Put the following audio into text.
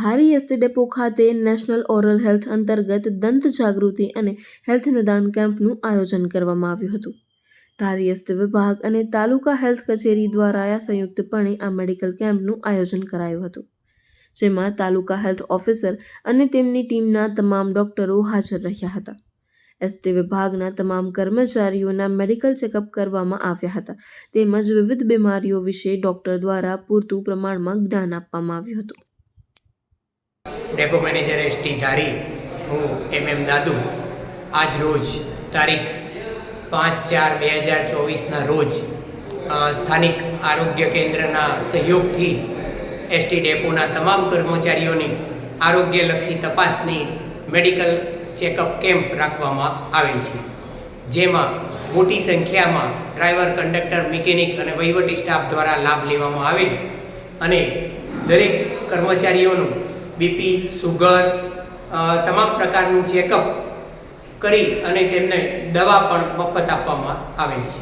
ધારી ST depot ખાતે national oral health અંતર્ગત દંત જાગૃતિ અને હેલ્થ નિદાન કેમ્પનું આયોજન કરવામાં આવ્યું હતું. ધારી એસટી વિભાગ અને તાલુકા હેલ્થ કચેરી દ્વારા સંયુક્તપણે આ મેડિકલ કેમ્પનું આયોજન કરાયું હતું, જેમાં તાલુકા હેલ્થ ઓફિસર અને તેમની ટીમના તમામ ડોક્ટરો હાજર રહ્યા હતા. એસટી વિભાગના તમામ કર્મચારીઓના મેડિકલ ચેકઅપ કરવામાં આવ્યા હતા, તેમજ વિવિધ બીમારીઓ વિશે ડોક્ટર દ્વારા પૂરતું પ્રમાણમાં જ્ઞાન આપવામાં આવ્યું હતું. ડેપો મેનેજર એસટી ધારી, હું એમ એમ દાદુ. આજ રોજ તારીખ પાંચ ચાર બે હજાર ચોવીસના રોજ સ્થાનિક આરોગ્ય કેન્દ્રના સહયોગથી એસટી ડેપોના તમામ કર્મચારીઓની આરોગ્યલક્ષી તપાસની મેડિકલ ચેકઅપ કેમ્પ રાખવામાં આવેલ છે. જેમાં મોટી સંખ્યામાં ડ્રાઈવર, કંડક્ટર, મિકેનિક અને વહીવટી સ્ટાફ દ્વારા લાભ લેવામાં આવેલ અને દરેક કર્મચારીઓનું બીપી સુગર તમામ પ્રકારનું ચેકઅપ કરી અને તેમને દવા પણ મફત આપવામાં આવેલ છે.